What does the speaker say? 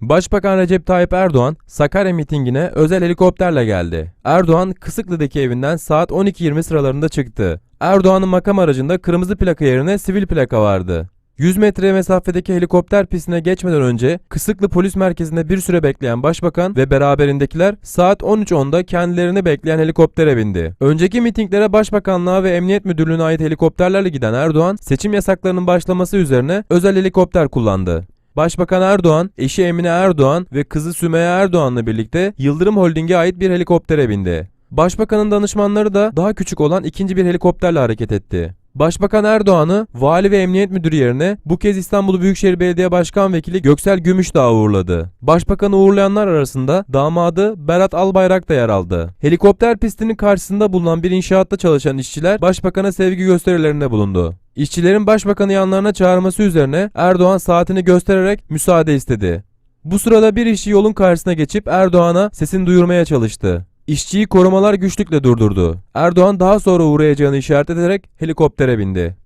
Başbakan Recep Tayyip Erdoğan Sakarya mitingine özel helikopterle geldi. Erdoğan Kısıklı'daki evinden saat 12.20 sıralarında çıktı. Erdoğan'ın makam aracında kırmızı plaka yerine sivil plaka vardı. 100 metre mesafedeki helikopter pistine geçmeden önce Kısıklı Polis Merkezi'nde bir süre bekleyen başbakan ve beraberindekiler saat 13.10'da kendilerini bekleyen helikoptere bindi. Önceki mitinglere Başbakanlığa ve Emniyet Müdürlüğü'ne ait helikopterlerle giden Erdoğan, seçim yasaklarının başlaması üzerine özel helikopter kullandı. Başbakan Erdoğan, eşi Emine Erdoğan ve kızı Sümeyye Erdoğan'la birlikte Yıldırım Holding'e ait bir helikoptere bindi. Başbakanın danışmanları da daha küçük olan ikinci bir helikopterle hareket etti. Başbakan Erdoğan'ı vali ve emniyet müdürü yerine bu kez İstanbul Büyükşehir Belediye Başkan Vekili Göksel Gümüşdağ uğurladı. Başbakanı uğurlayanlar arasında damadı Berat Albayrak da yer aldı. Helikopter pistinin karşısında bulunan bir inşaatta çalışan işçiler başbakana sevgi gösterilerinde bulundu. İşçilerin başbakanı yanlarına çağırması üzerine Erdoğan saatini göstererek müsaade istedi. Bu sırada bir işçi yolun karşısına geçip Erdoğan'a sesini duyurmaya çalıştı. İşçiyi korumalar güçlükle durdurdu. Erdoğan daha sonra uğrayacağını işaret ederek helikoptere bindi.